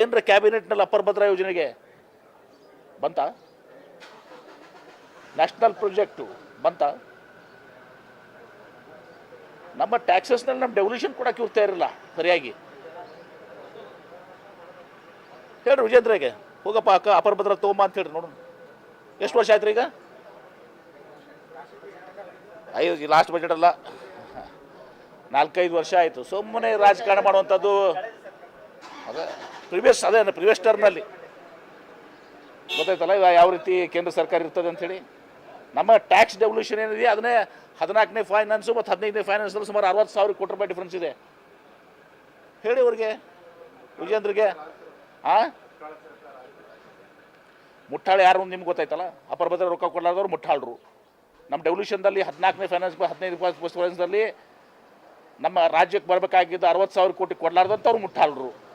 ಕೇಂದ್ರ ಕ್ಯಾಬಿನೆಟ್ನಲ್ಲಿ ಅಪ್ಪರ್ ಭದ್ರಾ ಯೋಜನೆಗೆ? ಬಂತ? ನ್ಯಾಷನಲ್ ಪ್ರಾಜೆಕ್ಟು ಬಂತ? ನಮ್ಮ ಟ್ಯಾಕ್ಸಸ್ನಲ್ಲಿ ನಮ್ಮ ಡೆವಲ್ಯೂಷನ್ ಕೊಡಕ್ಕೆ ಇವ್ರು ಇರಲಿಲ್ಲ ಸರಿಯಾಗಿ. ಹೇಳ್ರಿ ವಿಜೇಂದ್ರಗೆ, ಹೋಗಪ್ಪ ಅಕ್ಕ, ಅಪರ ಭದ್ರ ತೊಗೊಂಬ ಅಂತ ಹೇಳ್ರಿ, ನೋಡೋಣ. ಎಷ್ಟು ವರ್ಷ ಆಯ್ತು ಈಗ? ಐದು ಲಾಸ್ಟ್ ಬಜೆಟ್ ಅಲ್ಲ. ನಾಲ್ಕೈದು ವರ್ಷ ಆಯಿತು, ಸುಮ್ಮನೆ ರಾಜಕಾರಣ ಮಾಡುವಂಥದ್ದು. ಪ್ರಿವಿಯಸ್ ಅದೇ ಪ್ರಿವಿಯಸ್ ಟರ್ಮ್ನಲ್ಲಿ ಗೊತ್ತಾಯ್ತಲ್ಲ ಯಾವ ರೀತಿ ಕೇಂದ್ರ ಸರ್ಕಾರ ಇರ್ತದೆ ಅಂಥೇಳಿ? ನಮ್ಮ ಟ್ಯಾಕ್ಸ್ ಡೆವಲ್ಯೂಷನ್ ಏನಿದೆ ಅದನ್ನೇ ಹದಿನಾಲ್ಕನೇ ಫೈನಾನ್ಸು ಮತ್ತು ಹದಿನೈದನೇ ಫೈನಾನ್ಸಲ್ಲಿ ಸುಮಾರು ಅರವತ್ತು ಸಾವಿರ ಕೋಟಿ ರೂಪಾಯಿ ಡಿಫ್ರೆನ್ಸ್ ಇದೆ. ಹೇಳಿ ಅವ್ರಿಗೆ, ವಿಜೇಂದ್ರಿಗೆ. ಆ? ಮುಟ್ಟಾಳು ಯಾರು ಅಂತ ನಿಮ್ಗೆ ಗೊತ್ತಾಯ್ತಲ್ಲ? ಅಪರ ಭದ್ರ ರೊಕ್ಕ ಕೊಡಲಾರ್ದವ್ರು ಮುಟ್ಟಾಳರು. ನಮ್ಮ ಡೆವಲ್ಯೂಷನ್ದಲ್ಲಿ ಹದಿನಾಲ್ಕನೇ ಫೈನಾನ್ಸ್ ಹದಿನೈದು ಫೈನಾನ್ಸ್ದಲ್ಲಿ ನಮ್ಮ ರಾಜ್ಯಕ್ಕೆ ಬರಬೇಕಾಗಿದ್ದು ಅರವತ್ತು ಸಾವಿರ ಕೋಟಿ ಕೊಡಲಾರ್ದಂಥವ್ರು ಮುಟ್ಟಾಳ್ರು.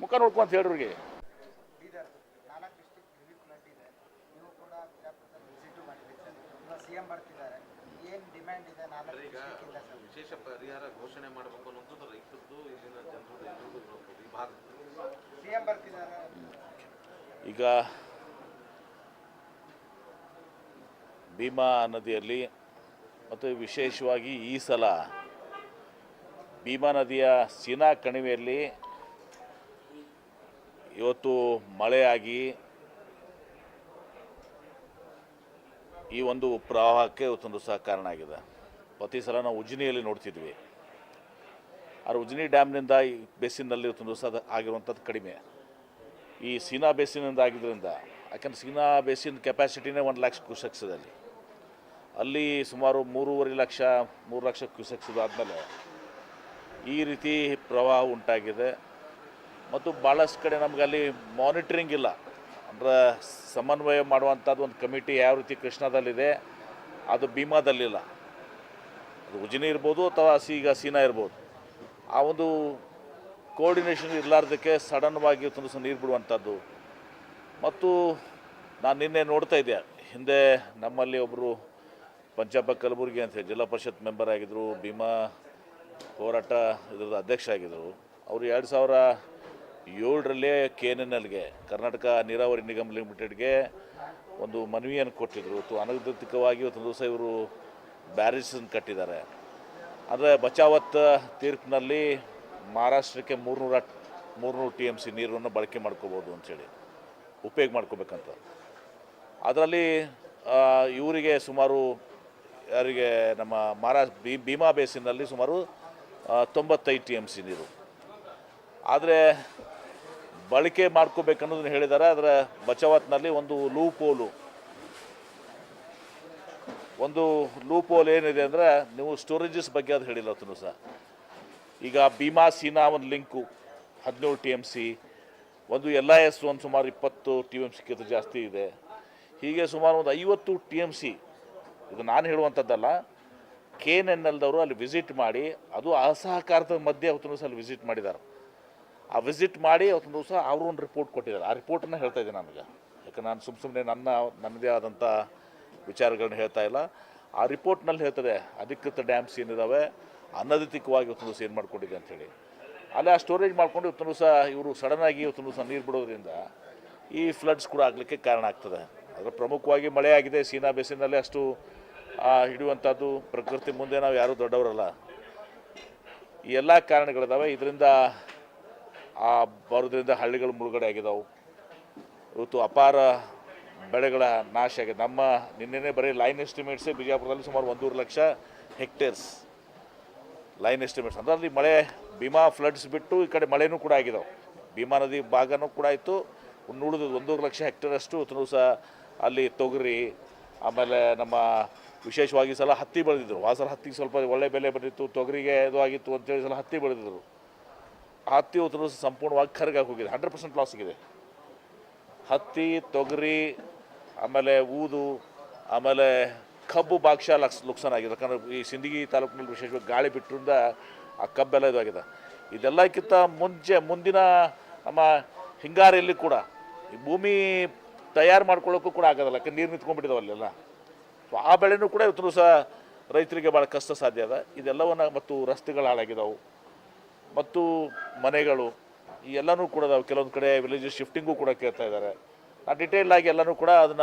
ಮುಖ ನೋಡ್ಕೊಂತ ಹೇಳ್ರಿಗೆ ನಾಲ್ಕು ಡಿಸ್ಟಿಕ್ ರಿಲೀಫ್ ಫ್ಲಡ್ ಇದೆ ನೀವು ಕೂಡ ಬಿಜಾಪುರದಲ್ಲಿ ವಿಸಿಟ್ ಮಾಡಿದ್ದೀರಿ ಇವಾಗ ಸಿ ಬರ್ತಿದ್ದಾರೆ ಏನು ಡಿಮ್ಯಾಂಡ್ ಇದೆ ನಾಲ್ಕು ಡಿಸ್ಟಿಕ್ಕಿಂದ ಸರ್ ವಿಶೇಷ ಪರಿಹಾರ ಘೋಷಣೆ ಮಾಡಬೇಕು ಅನ್ನೋದು ರೈತರದ್ದು ಇಲ್ಲಿನ ಜನರದ್ದು ಈಗ ಭೀಮಾ ನದಿಯಲ್ಲಿ ಮತ್ತು ವಿಶೇಷವಾಗಿ ಈ ಸಲ ಭೀಮಾ ನದಿಯ ಸೀನಾ ಕಣಿವೆಯಲ್ಲಿ ಇವತ್ತು ಮಳೆಯಾಗಿ ಈ ಒಂದು ಪ್ರವಾಹಕ್ಕೆ ಇವತ್ತೊಂದು ಸಹ ಕಾರಣ ಆಗಿದೆ. ಪ್ರತಿ ಸಲ ನಾವು ಉಜ್ಜಿನಿಯಲ್ಲಿ ನೋಡ್ತಿದ್ವಿ. ಆದರೆ ಉಜ್ಜಿನಿ ಡ್ಯಾಮ್ನಿಂದ ಈ ಬೇಸಿನಲ್ಲಿ ಇವತ್ತೊಂದು ಸಹ ಆಗಿರುವಂಥದ್ದು ಕಡಿಮೆ. ಈ ಸೀನಾ ಬೇಸಿನಿಂದ ಆಗಿದ್ದರಿಂದ, ಯಾಕಂದ್ರೆ ಸೀನಾ ಬೇಸಿನ್ ಕೆಪಾಸಿಟಿನೇ ಒಂದು ಲಕ್ಷ ಕ್ಯೂಸೆಕ್ಸ್ ಇದೆ ಅಲ್ಲಿ. ಅಲ್ಲಿ ಸುಮಾರು ಮೂರುವರೆ ಲಕ್ಷ, ಮೂರು ಲಕ್ಷ ಕ್ಯೂಸೆಕ್ಸ್ ಆದಮೇಲೆ ಈ ರೀತಿ ಪ್ರವಾಹ ಉಂಟಾಗಿದೆ. ಮತ್ತು ಭಾಳಷ್ಟು ಕಡೆ ನಮ್ಗೆ ಅಲ್ಲಿ ಮಾನಿಟ್ರಿಂಗ್ ಇಲ್ಲ. ಅಂದ್ರೆ ಸಮನ್ವಯ ಮಾಡುವಂಥದ್ದು ಒಂದು ಕಮಿಟಿ ಯಾವ ರೀತಿ ಕೃಷ್ಣದಲ್ಲಿದೆ, ಅದು ಭೀಮಾದಲ್ಲಿಲ್ಲ. ಅದು ಉಜಿನಿ ಇರ್ಬೋದು ಅಥವಾ ಸೀಗ ಸೀನಾ ಇರ್ಬೋದು. ಆ ಒಂದು ಕೋಆರ್ಡಿನೇಷನ್ ಇರಲಾರ್ದಕ್ಕೆ ಸಡನ್ವಾಗಿ ತುಂಬ ನೀರು ಬಿಡುವಂಥದ್ದು. ಮತ್ತು ನಾನು ನಿನ್ನೆ ನೋಡ್ತಾ ಇದ್ದೆ, ಹಿಂದೆ ನಮ್ಮಲ್ಲಿ ಒಬ್ಬರು ಪಂಚಾಬ ಕಲಬುರಗಿ ಅಂತ ಜಿಲ್ಲಾ ಪರಿಷತ್ ಮೆಂಬರ್ ಆಗಿದ್ದರು ಭೀಮಾ ಹೋರಾಟ ಇದ್ರದ್ದು ಅಧ್ಯಕ್ಷ ಆಗಿದ್ದರು ಅವರು ಎರಡು ಸಾವಿರ ಏಳರಲ್ಲೇ ಕೆ ಎನ್ ಎನ್ ಎಲ್ಗೆ ಕರ್ನಾಟಕ ನೀರಾವರಿ ನಿಗಮ್ ಲಿಮಿಟೆಡ್ಗೆ ಒಂದು ಮನವಿಯನ್ನು ಕೊಟ್ಟಿದ್ದರು ಇವತ್ತು ಅನಧಿಕೃತಿಕವಾಗಿ ಇವತ್ತು ದಿವಸ ಇವರು ಬ್ಯಾರೇಜನ್ನು ಕಟ್ಟಿದ್ದಾರೆ. ಅಂದರೆ ಬಚಾವತ್ ತೀರ್ಪಿನಲ್ಲಿ ಮಹಾರಾಷ್ಟ್ರಕ್ಕೆ ಮೂರ್ನೂರ, ಮೂರ್ನೂರು ಟಿ ಎಂ ಸಿ ನೀರನ್ನು ಬಳಕೆ ಮಾಡ್ಕೋಬೋದು ಅಂಥೇಳಿ ಉಪಯೋಗ ಮಾಡ್ಕೋಬೇಕಂತ. ಅದರಲ್ಲಿ ಇವರಿಗೆ ಸುಮಾರು, ಯಾರಿಗೆ ನಮ್ಮ ಮಹಾರಾಷ್ಟ್ರ ಬಿ, ಭೀಮಾ ಬೇಸಿನಲ್ಲಿ ಸುಮಾರು ತೊಂಬತ್ತೈದು ಟಿ ಎಂ ಸಿ ನೀರು. ಆದರೆ ಬಳಕೆ ಮಾಡ್ಕೋಬೇಕನ್ನೋದನ್ನ ಹೇಳಿದ್ದಾರೆ ಅದರ ಬಚಾವತ್ನಲ್ಲಿ ಒಂದು ಲೂಪೋಲು. ಒಂದು ಲೂಪೋಲ್ ಏನಿದೆ ಅಂದರೆ ನೀವು ಸ್ಟೋರೇಜಸ್ ಬಗ್ಗೆ ಅದು ಹೇಳಿಲ್ಲ ಅದನ್ನು ಸಹ. ಈಗ ಭೀಮಾ ಸೀನಾ ಒಂದು ಲಿಂಕು, ಹದಿನೇಳು ಟಿ ಎಂ ಸಿ, ಒಂದು ಎಲ್ ಐ ಎಸ್ ಒಂದು ಸುಮಾರು ಇಪ್ಪತ್ತು ಟಿ ಎಂ ಸಿಕ್ಕಿಂತ ಜಾಸ್ತಿ ಇದೆ. ಹೀಗೆ ಸುಮಾರು ಒಂದು ಐವತ್ತು ಟಿ ಎಂ ಸಿ, ಇದು ನಾನು ಹೇಳುವಂಥದ್ದಲ್ಲ, ಕೆ ಎನ್ ಎನ್ ಎಲ್ದವರು ಅಲ್ಲಿ ವಿಸಿಟ್ ಮಾಡಿ, ಅದು ಅಸಹಕಾರದ ಮಧ್ಯೆ ಅವತ್ತು ಅಲ್ಲಿ ವಿಸಿಟ್ ಮಾಡಿದ್ದಾರೆ. ಆ ವಿಸಿಟ್ ಮಾಡಿ ಅವತ್ತೊಂದು ದಿವಸ ಅವರು ಒಂದು ರಿಪೋರ್ಟ್ ಕೊಟ್ಟಿದ್ದಾರೆ. ಆ ರಿಪೋರ್ಟನ್ನು ಹೇಳ್ತಾ ಇದ್ದೀನಿ ನನಗೆ. ಯಾಕೆ ನಾನು ಸುಮ್ಮ ಸುಮ್ಮನೆ ನನ್ನ, ನನ್ನದೇ ಆದಂಥ ವಿಚಾರಗಳನ್ನ ಹೇಳ್ತಾ ಇಲ್ಲ. ಆ ರಿಪೋರ್ಟ್ನಲ್ಲಿ ಹೇಳ್ತದೆ, ಅಧಿಕೃತ ಡ್ಯಾಮ್ಸ್ ಏನಿದಾವೆ? ಅನಧಿಕವಾಗಿ ಇವತ್ತು ದಿವಸ ಏನು ಮಾಡ್ಕೊಂಡಿದೆ ಅಂಥೇಳಿ ಅಲ್ಲಿ ಆ ಸ್ಟೋರೇಜ್ ಮಾಡ್ಕೊಂಡು ಇವತ್ತು ದಿವಸ ಇವರು ಸಡನ್ನಾಗಿ ಇವತ್ತು ದಿವಸ ನೀರು ಬಿಡೋದ್ರಿಂದ ಈ ಫ್ಲಡ್ಸ್ ಕೂಡ ಆಗಲಿಕ್ಕೆ ಕಾರಣ ಆಗ್ತದೆ. ಅದರ ಪ್ರಮುಖವಾಗಿ ಮಳೆ ಆಗಿದೆ. ಸೀನಾ ಬೇಸಿನಲ್ಲಿ ಅಷ್ಟು ಹಿಡಿಯುವಂಥದ್ದು ಪ್ರಕೃತಿ ಮುಂದೆ ನಾವು ಯಾರೂ ದೊಡ್ಡವರಲ್ಲ. ಈ ಎಲ್ಲ ಕಾರಣಗಳಿದಾವೆ. ಇದರಿಂದ ಆ ಬರೋದ್ರಿಂದ ಹಳ್ಳಿಗಳು ಮುಳುಗಡೆ ಆಗಿದಾವೆ. ಇವತ್ತು ಅಪಾರ ಬೆಳೆಗಳ ನಾಶ ಆಗಿದೆ. ನಮ್ಮ ನಿನ್ನೆನೇ ಬರೀ ಲೈನ್ ಎಸ್ಟಿಮೇಟ್ಸೇ ಬಿಜಾಪುರದಲ್ಲಿ ಸುಮಾರು ಒಂದೂವರೆ ಲಕ್ಷ ಹೆಕ್ಟೇರ್ಸ್ ಲೈನ್ ಎಸ್ಟಿಮೇಟ್ಸ್ ಅಂದರೆ ಅಲ್ಲಿ ಮಳೆ, ಭೀಮಾ ಫ್ಲಡ್ಸ್ ಬಿಟ್ಟು ಈ ಕಡೆ ಮಳೆನೂ ಕೂಡ ಆಗಿದಾವೆ. ಭೀಮಾ ನದಿ ಭಾಗನೂ ಕೂಡ ಆಯಿತು. ಉಳಿದು ಒಂದೂರು ಲಕ್ಷ ಹೆಕ್ಟೇರ್ ಅಷ್ಟು ಸಹ ಅಲ್ಲಿ ತೊಗರಿ, ಆಮೇಲೆ ನಮ್ಮ ವಿಶೇಷವಾಗಿ ಸಲ ಹತ್ತಿ ಬೆಳೆದಿದ್ರು. ವಾಸರ ಹತ್ತಿಗೆ ಸ್ವಲ್ಪ ಒಳ್ಳೆ ಬೆಲೆ ಬಂದಿತ್ತು. ತೊಗರಿಗೆ ಇದು ಆಗಿತ್ತು ಅಂತೇಳಿ ಸಲ ಹತ್ತಿ ಬೆಳೆದಿದ್ರು. ಆ ಹತ್ತಿ ಸಂಪೂರ್ಣವಾಗಿ ಕರಗಾಗಿ ಹೋಗಿದೆ. ಹಂಡ್ರೆಡ್ ಪರ್ಸೆಂಟ್ ಲಾಸ್ ಆಗಿದೆ ಹತ್ತಿ, ತೊಗರಿ, ಆಮೇಲೆ ಊದು, ಆಮೇಲೆ ಕಬ್ಬು ಭಾಗಶಃ ಲಕ್ಸ್ ಲುಕ್ಸಾನ್ ಆಗಿದೆ. ಯಾಕಂದ್ರೆ ಈ ಸಿಂದಗಿ ತಾಲೂಕಿನಲ್ಲಿ ವಿಶೇಷವಾಗಿ ಗಾಳಿ ಬಿಟ್ಟರಿಂದ ಆ ಕಬ್ಬೆಲ್ಲ ಇದಾಗಿದೆ. ಇದೆಲ್ಲಕ್ಕಿಂತ ಮುಂಚೆ, ಮುಂದಿನ ನಮ್ಮ ಹಿಂಗಾರಿಯಲ್ಲಿ ಕೂಡ ಈ ಭೂಮಿ ತಯಾರು ಮಾಡ್ಕೊಳ್ಳೋಕ್ಕೂ ಕೂಡ ಆಗೋದಲ್ಲ ಯಾಕಂದ್ರೆ ನೀರು ನಿಂತ್ಕೊಂಡ್ಬಿಟ್ಟಿದಾವೆ ಅಲ್ಲೆಲ್ಲ. ಸೊ ಆ ಬೆಳೆನೂ ಕೂಡ ಇವತ್ತು ಸಹ ರೈತರಿಗೆ ಭಾಳ ಕಷ್ಟ ಸಾಧ್ಯ ಅದ. ಇದೆಲ್ಲವನ್ನು ಮತ್ತು ರಸ್ತೆಗಳು ಹಾಳಾಗಿದ್ದಾವೆ ಮತ್ತು ಮನೆಗಳು, ಈ ಎಲ್ಲನೂ ಕೂಡ ಕೆಲವೊಂದು ಕಡೆ ವಿಲೇಜಸ್ ಶಿಫ್ಟಿಂಗು ಕೂಡ ಕೇಳ್ತಾ ಇದ್ದಾರೆ. ಆ ಡಿಟೇಲ್ ಆಗಿ ಎಲ್ಲನೂ ಕೂಡ ಅದನ್ನ